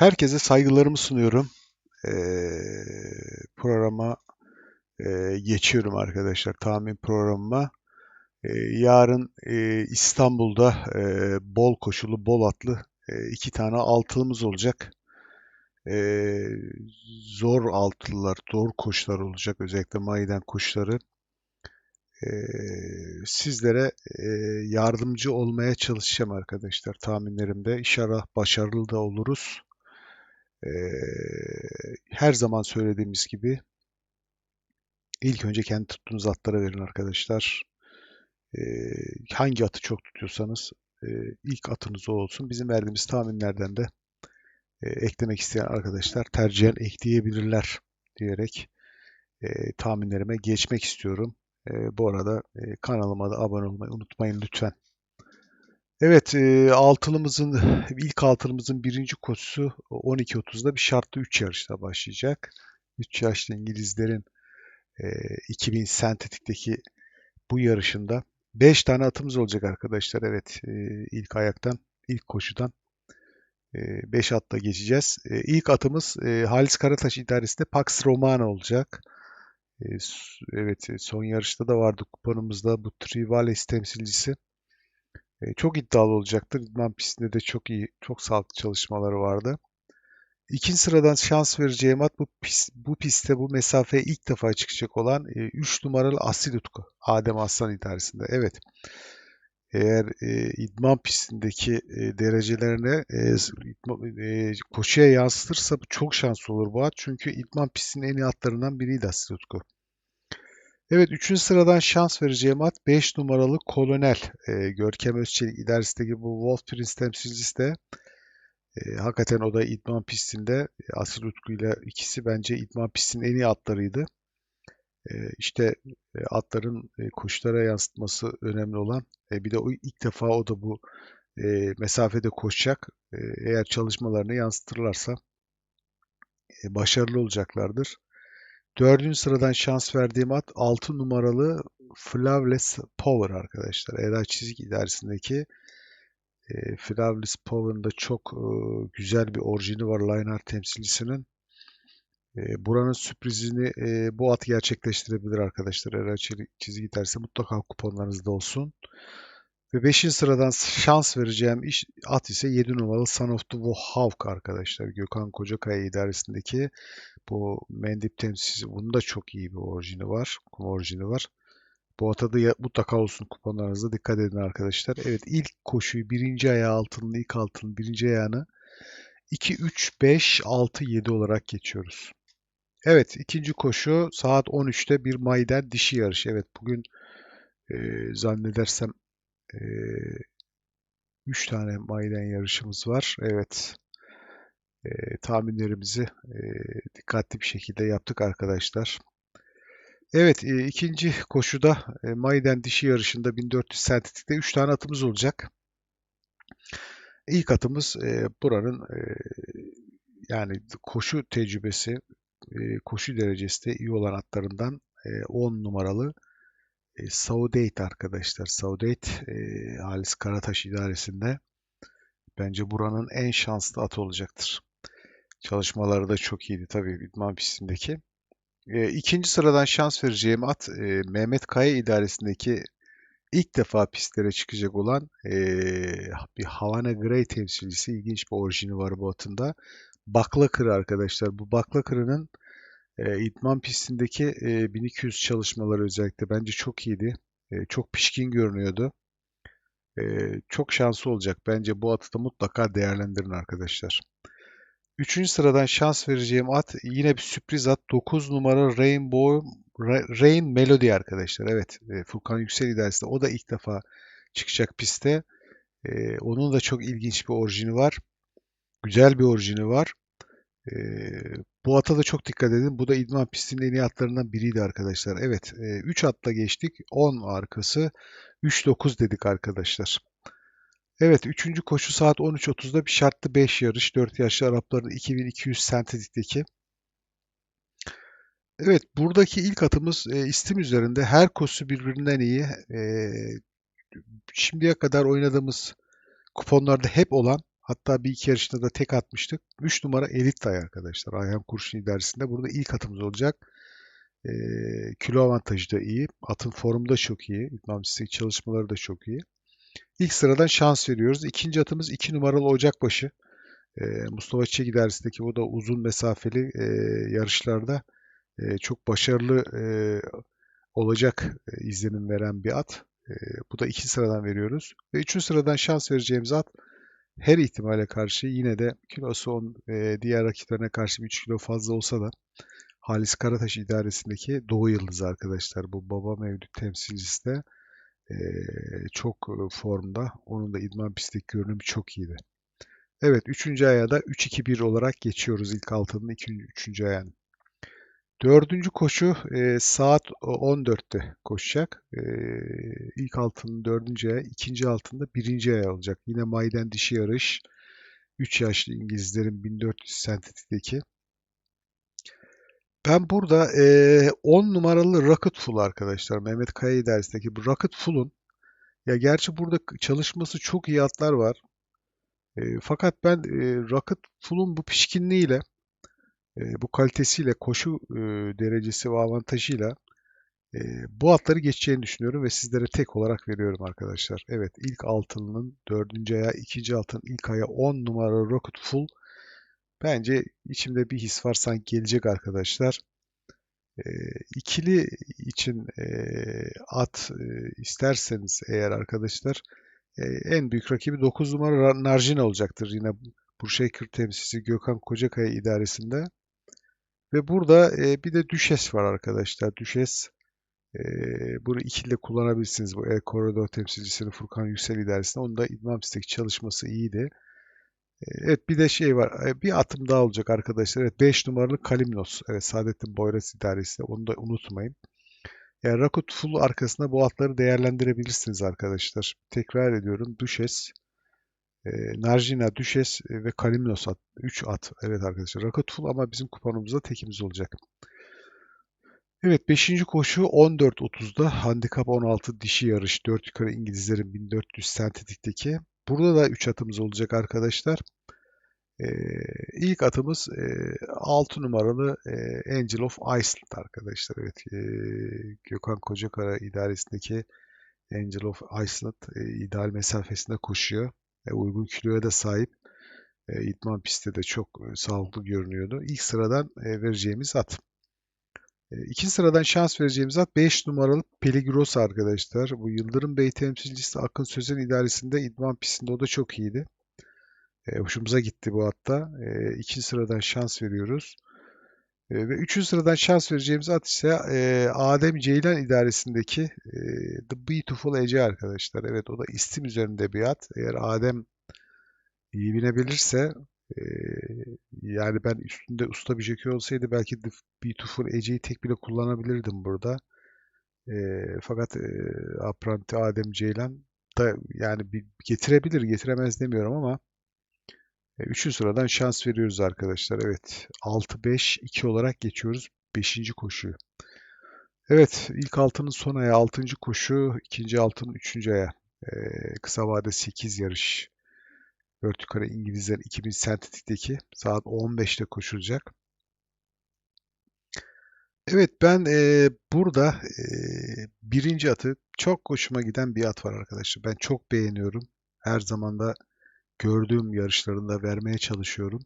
Herkese saygılarımı sunuyorum. Eee, programa eee, geçiyorum arkadaşlar. Tahmin programıma. Eee, yarın eee, İstanbul'da eee, bol koşulu, bol atlı eee, iki tane altılımız olacak. Eee, zor altılılar, zor koşular olacak. Özellikle maydan koşuları. Eee, sizlere eee, yardımcı olmaya çalışacağım arkadaşlar tahminlerimde. İnşallah başarılı da oluruz. Eee, her zaman söylediğimiz gibi ilk önce kendi tuttuğunuz atlara verin arkadaşlar. Eee, hangi atı çok tutuyorsanız eee, ilk atınız o olsun. Bizim verdiğimiz tahminlerden de eee, eklemek isteyen arkadaşlar tercihen ekleyebilirler diyerek eee, tahminlerime geçmek istiyorum. Eee, bu arada eee, kanalıma da abone olmayı unutmayın lütfen. Evet, eee, altılımızın ilk altılımızın birinci koşusu 12.30'da bir şartlı 3 yarışta başlayacak. 3 yaşlı İngilizlerin eee 2000 sentetikteki bu yarışında 5 tane atımız olacak arkadaşlar. Evet, eee, ilk ayaktan, ilk koşudan 5 atla geçeceğiz. Eee, ilk atımız Halis Karataş idaresinde Pax Romana olacak. Evet, son yarışta da vardı kuponumuzda bu Trivales temsilcisi. E, çok iddialı olacaktır. İdman pistinde de çok iyi, çok sağlıklı çalışmaları vardı. İkinci sıradan şans vereceğim at bu, pist, bu pistte bu mesafeye ilk defa çıkacak olan 3 numaralı Asil Utku. Adem Aslan idaresinde. Evet. Eğer e, idman pistindeki e, derecelerine e, idman- e, koşuya yansıtırsa çok şanslı olur bu at. Çünkü idman pistinin en iyi atlarından biriydi Asil Utku. Evet, üçüncü sıradan şans vereceğim at 5 numaralı Kolonel. Ee, Görkem Özçelik idaresindeki bu Wolf Prince temsilcisi de e, hakikaten o da idman pistinde e, Asil Utku ile ikisi bence idman pistinin en iyi atlarıydı. E, işte e, atların e, koşulara yansıtması önemli olan. E, bir de o ilk defa o da bu e, mesafede koşacak. E, eğer çalışmalarını yansıtırlarsa e, başarılı olacaklardır. Dördüncü sıradan şans verdiğim at 6 numaralı Flawless Power arkadaşlar. Eda Çizik idaresindeki e, Flawless Power'ın da çok e, güzel bir orijini var Lionheart temsilcisinin. E, buranın sürprizini e, bu at gerçekleştirebilir arkadaşlar. Eda Çizik idaresi mutlaka kuponlarınızda olsun. Ve 5. sıradan şans vereceğim iş, at ise 7 numaralı Son of the Hawk arkadaşlar. Gökhan Kocakaya idaresindeki bu Mendip temsilcisi. Bunun da çok iyi bir orijini var. Kum orijini var. Bu ata da ya- mutlaka olsun kuponlarınızda dikkat edin arkadaşlar. Evet ilk koşuyu birinci ayağı altının ilk altının birinci ayağını 2, 3, 5, 6, 7 olarak geçiyoruz. Evet ikinci koşu saat 13'te bir Mayder dişi yarışı. Evet bugün e, zannedersem e, 3 tane Mayden yarışımız var. Evet e, tahminlerimizi e, dikkatli bir şekilde yaptık arkadaşlar. Evet, e, ikinci koşuda e, Mayden dişi yarışında 1400 sentetikte 3 tane atımız olacak. İlk atımız e, buranın e, yani koşu tecrübesi, e, koşu derecesi de iyi olan atlarından e, 10 numaralı e, Saudate arkadaşlar. Saudate e, Halis Karataş idaresinde bence buranın en şanslı atı olacaktır. Çalışmaları da çok iyiydi tabii idman pistindeki. E, ikinci sıradan şans vereceğim at e, Mehmet Kaya idaresindeki ilk defa pistlere çıkacak olan e, bir Havana Grey temsilcisi ilginç bir orijini var bu atında. Baklakır arkadaşlar. Bu Baklakır'ın e, idman pistindeki e, 1200 çalışmaları özellikle bence çok iyiydi. E, çok pişkin görünüyordu. E, çok şanslı olacak. Bence bu atı da mutlaka değerlendirin arkadaşlar. Üçüncü sıradan şans vereceğim at yine bir sürpriz at. 9 numara Rainbow Ra- Rain Melody arkadaşlar. Evet e, Furkan Yüksel idaresinde o da ilk defa çıkacak piste. E, onun da çok ilginç bir orijini var. Güzel bir orijini var. E, bu ata da çok dikkat edin. Bu da idman pistinin en iyi atlarından biriydi arkadaşlar. Evet 3 atla geçtik. 10 arkası 3-9 dedik arkadaşlar. Evet, üçüncü koşu saat 13.30'da bir şartlı 5 yarış. 4 yaşlı Arapların 2200 sentetikteki. Evet, buradaki ilk atımız e, istim üzerinde. Her koşu birbirinden iyi. E, şimdiye kadar oynadığımız kuponlarda hep olan Hatta bir iki yarışında da tek atmıştık. 3 numara elit tay arkadaşlar. Ayhan Kurşun idaresinde. Burada ilk atımız olacak. E, kilo avantajı da iyi. Atın formu da çok iyi. İdman çalışmaları da çok iyi. İlk sıradan şans veriyoruz. İkinci atımız 2 numaralı Ocakbaşı. E, Mustafa Çiçek idaresindeki bu da uzun mesafeli e, yarışlarda e, çok başarılı e, olacak e, izlenim veren bir at. E, bu da iki sıradan veriyoruz. Ve üçüncü sıradan şans vereceğimiz at her ihtimale karşı yine de kilosu on, e, diğer rakiplerine karşı 3 kilo fazla olsa da Halis Karataş idaresindeki Doğu Yıldızı arkadaşlar. Bu baba mevcut temsilcisi de çok formda. Onun da idman pistteki görünümü çok iyiydi. Evet 3. aya da 3-2-1 olarak geçiyoruz ilk altının 3. ayağını. Dördüncü koşu e, saat 14'te koşacak. E, ilk altının dördüncü aya, ikinci altında birinci aya olacak. Yine Mayden dişi yarış. 3 yaşlı İngilizlerin 1400 sentetikteki. Ben burada e, 10 numaralı Rocket Full arkadaşlar. Mehmet Kaya idaresindeki bu Rocket Full'un ya gerçi burada çalışması çok iyi atlar var. E, fakat ben e, Rocket Full'un bu pişkinliğiyle bu kalitesiyle, koşu derecesi ve avantajıyla bu atları geçeceğini düşünüyorum ve sizlere tek olarak veriyorum arkadaşlar. Evet ilk altının dördüncü aya, ikinci altının ilk aya 10 numara Rocket Full. Bence içimde bir his var sanki gelecek arkadaşlar. İkili için at isterseniz eğer arkadaşlar en büyük rakibi 9 numara Narjin olacaktır. Yine Burşehir temsilcisi Gökhan Kocakaya idaresinde. Ve burada e, bir de düşes var arkadaşlar. Düşes e, bunu ikili kullanabilirsiniz. Bu El Koridor temsilcisinin Furkan Yüksel idaresinde. Onun da idman pistteki çalışması iyiydi. E, evet bir de şey var. E, bir atım daha olacak arkadaşlar. Evet 5 numaralı Kalimnos. Evet Saadettin Boyraz idaresinde. Onu da unutmayın. Yani Rakut Full arkasında bu atları değerlendirebilirsiniz arkadaşlar. Tekrar ediyorum. Düşes, e, Narjina, Düşes ve Kalimnos at. 3 at. Evet arkadaşlar. Rocket Full ama bizim kuponumuzda tekimiz olacak. Evet 5. koşu 14.30'da handikap 16 dişi yarış 4 yukarı İngilizlerin 1400 sentetikteki. Burada da 3 atımız olacak arkadaşlar. Ee, ilk atımız e, 6 numaralı e, Angel of Iceland arkadaşlar. Evet e, Gökhan Kocakara idaresindeki Angel of Iceland e, ideal mesafesinde koşuyor e, uygun kiloya da sahip. E, idman pistte de çok e, sağlıklı görünüyordu. İlk sıradan e, vereceğimiz at. E, ikinci sıradan şans vereceğimiz at 5 numaralı Peligros arkadaşlar. Bu Yıldırım Bey temsilcisi Akın Sözen idaresinde idman pistinde o da çok iyiydi. E, hoşumuza gitti bu hatta. E, ikinci sıradan şans veriyoruz. E, ve üçüncü sıradan şans vereceğimiz at ise e, Adem Ceylan idaresindeki e, The Beautiful Ece arkadaşlar. Evet o da istim üzerinde bir at. Eğer Adem iyi binebilirse e, yani ben üstünde usta bir jockey olsaydı belki The Beautiful Ece'yi tek bile kullanabilirdim burada. E, fakat e, Apranti Adem Ceylan da yani bir getirebilir getiremez demiyorum ama e, üçüncü sıradan şans veriyoruz arkadaşlar. Evet 6-5-2 olarak geçiyoruz 5. koşuyu. Evet ilk altının son aya 6. koşu, ikinci altının 3. aya. Ee, kısa vade 8 yarış. 4 yukarı İngilizler 2000 sentetikteki saat 15'te koşulacak. Evet ben e, burada e, birinci atı çok hoşuma giden bir at var arkadaşlar. Ben çok beğeniyorum. Her zaman da gördüğüm yarışlarında vermeye çalışıyorum.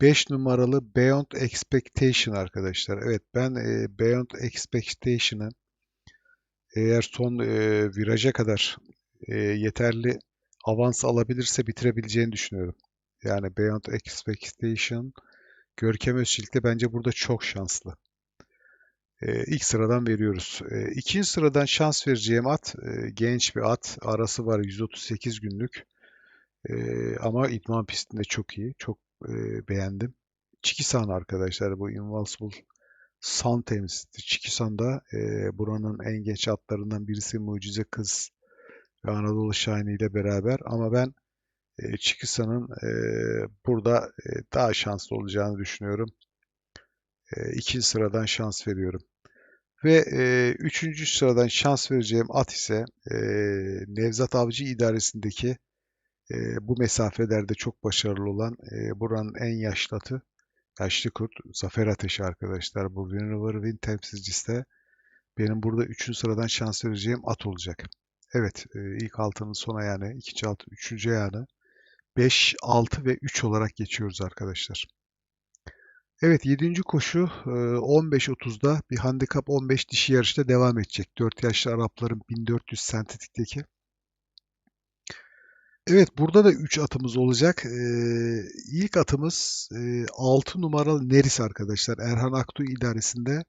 5 numaralı Beyond Expectation arkadaşlar. Evet ben e, Beyond Expectation'ı eğer son e, viraja kadar e, yeterli avans alabilirse bitirebileceğini düşünüyorum. Yani Beyond Expectation Görkem Özçelik bence burada çok şanslı. E, ilk sıradan veriyoruz. E, ikinci sıradan şans vereceğim at e, genç bir at. Arası var 138 günlük. E, ama idman pistinde çok iyi. Çok e, beğendim. Chikisan arkadaşlar bu Invincible Sun temsilcisi. Chikisan da e, buranın en genç atlarından birisi Mucize Kız ve Anadolu Şahini ile beraber. Ama ben e, Chikisan'ın e, burada e, daha şanslı olacağını düşünüyorum. E, ikinci sıradan şans veriyorum. Ve e, üçüncü sıradan şans vereceğim at ise e, Nevzat Avcı idaresindeki E, bu mesafelerde çok başarılı olan e, buranın en yaşlı atı Yaşlı Kurt Zafer Ateşi arkadaşlar. Bu Winnever Win temsilcisi de benim burada 3. sıradan şans vereceğim at olacak. Evet ilk altının son ayağını, ikinci altı, üçüncü ayağını 5, 6 ve 3 olarak geçiyoruz arkadaşlar. Evet 7. koşu 15.30'da bir handikap 15 dişi yarışta devam edecek. 4 yaşlı Arapların 1400 sentetikteki. Evet burada da 3 atımız olacak. İlk atımız e, 6 numaralı Neris arkadaşlar. Erhan Aktu idaresinde.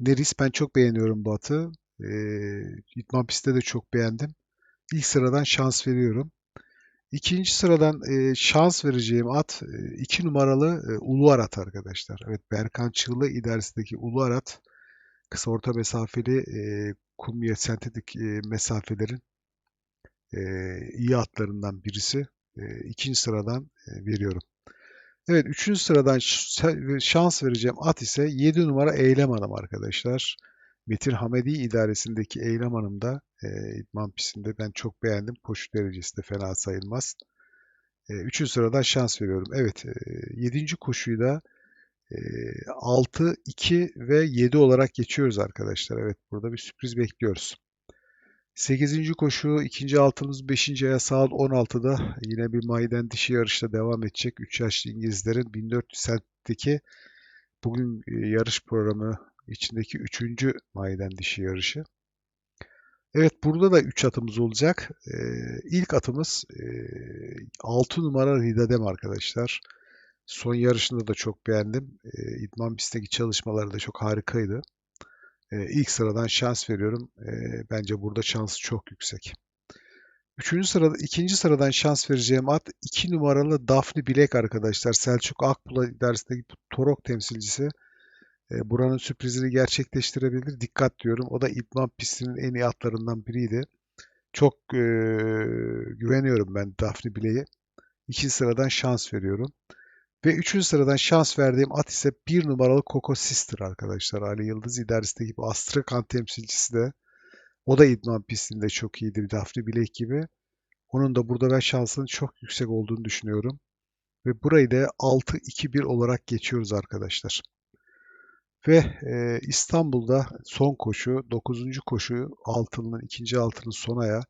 Neris ben çok beğeniyorum bu atı. Ee, İtman pistte de çok beğendim. İlk sıradan şans veriyorum. İkinci sıradan e, şans vereceğim at 2 e, numaralı e, Ulu Arat arkadaşlar. Evet Berkan Çığlı idaresindeki Ulu Arat kısa orta mesafeli e, kum sentetik e, mesafelerin e, iyi atlarından birisi. E, ikinci sıradan e, veriyorum. Evet üçüncü sıradan şans vereceğim at ise 7 numara Eylem Hanım arkadaşlar. Metin Hamedi idaresindeki Eylem Hanım da e, idman pistinde ben çok beğendim. Koşu derecesi de fena sayılmaz. E, üçüncü sıradan şans veriyorum. Evet e, yedinci koşuyu da e, 6, 2 ve 7 olarak geçiyoruz arkadaşlar. Evet burada bir sürpriz bekliyoruz. 8. koşu ikinci altımız 5. aya saat 16'da yine bir maiden dişi yarışta devam edecek. 3 yaşlı İngilizlerin 1400 sentteki bugün e, yarış programı içindeki 3. maiden dişi yarışı. Evet burada da 3 atımız olacak. Ee, ilk atımız e, 6 numara Ridadem arkadaşlar. Son yarışında da çok beğendim. E, İdman pistteki çalışmaları da çok harikaydı. E, ilk sıradan şans veriyorum. E, bence burada şansı çok yüksek. Üçüncü sırada, ikinci sıradan şans vereceğim at 2 numaralı Daphne Bilek arkadaşlar. Selçuk Akbula dersindeki Torok temsilcisi. E, buranın sürprizini gerçekleştirebilir. Dikkat diyorum. O da idman pistinin en iyi atlarından biriydi. Çok e, güveniyorum ben Daphne Bilek'e. İkinci sıradan şans veriyorum. Ve üçüncü sıradan şans verdiğim at ise bir numaralı Coco Sister arkadaşlar. Ali Yıldız idaresinde gibi Astrakan temsilcisi de. O da idman pistinde çok iyidir Daphne Bilek gibi. Onun da burada ben şansının çok yüksek olduğunu düşünüyorum. Ve burayı da 6-2-1 olarak geçiyoruz arkadaşlar. Ve e, İstanbul'da son koşu, 9. koşu altının, ikinci altının son aya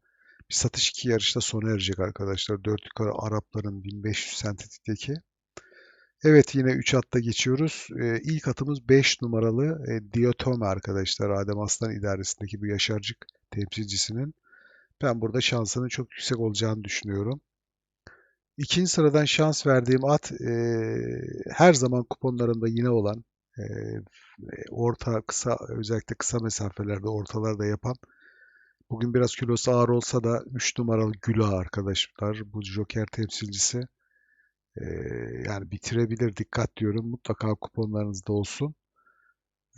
bir satış iki yarışta sona erecek arkadaşlar. Dört yukarı Arapların 1500 sentetikteki. Evet yine 3 atta geçiyoruz. E, ilk atımız 5 numaralı e, Diotome arkadaşlar. Adem Aslan idaresindeki bu Yaşarcık temsilcisinin. Ben burada şansının çok yüksek olacağını düşünüyorum. İkinci sıradan şans verdiğim at e, her zaman kuponlarımda yine olan orta kısa özellikle kısa mesafelerde ortalarda yapan bugün biraz kilosu ağır olsa da 3 numaralı Güla arkadaşlar bu Joker temsilcisi yani bitirebilir dikkat diyorum mutlaka kuponlarınızda olsun.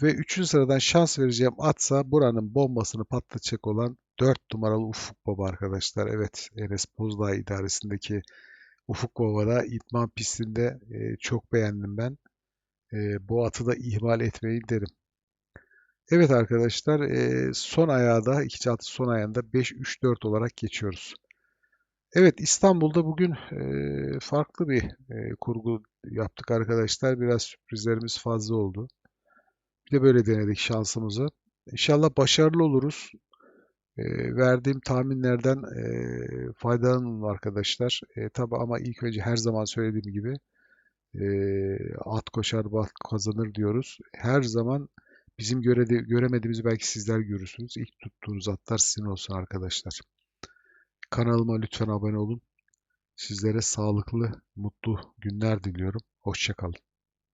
Ve 3. sıradan şans vereceğim atsa buranın bombasını patlatacak olan 4 numaralı Ufuk Baba arkadaşlar. Evet Enes Bozdağ idaresindeki Ufuk Baba'da İtman pistinde çok beğendim ben. E, bu atı da ihmal etmeyin derim. Evet arkadaşlar e, son ayağı da atı son ayağında 5-3-4 olarak geçiyoruz. Evet İstanbul'da bugün e, farklı bir e, kurgu yaptık arkadaşlar. Biraz sürprizlerimiz fazla oldu. Bir de böyle denedik şansımızı. İnşallah başarılı oluruz. E, verdiğim tahminlerden e, faydalanın arkadaşlar. E, tabi ama ilk önce her zaman söylediğim gibi e, at koşar bat kazanır diyoruz. Her zaman bizim göredi, göremediğimizi belki sizler görürsünüz. İlk tuttuğunuz atlar sizin olsun arkadaşlar. Kanalıma lütfen abone olun. Sizlere sağlıklı, mutlu günler diliyorum. Hoşçakalın.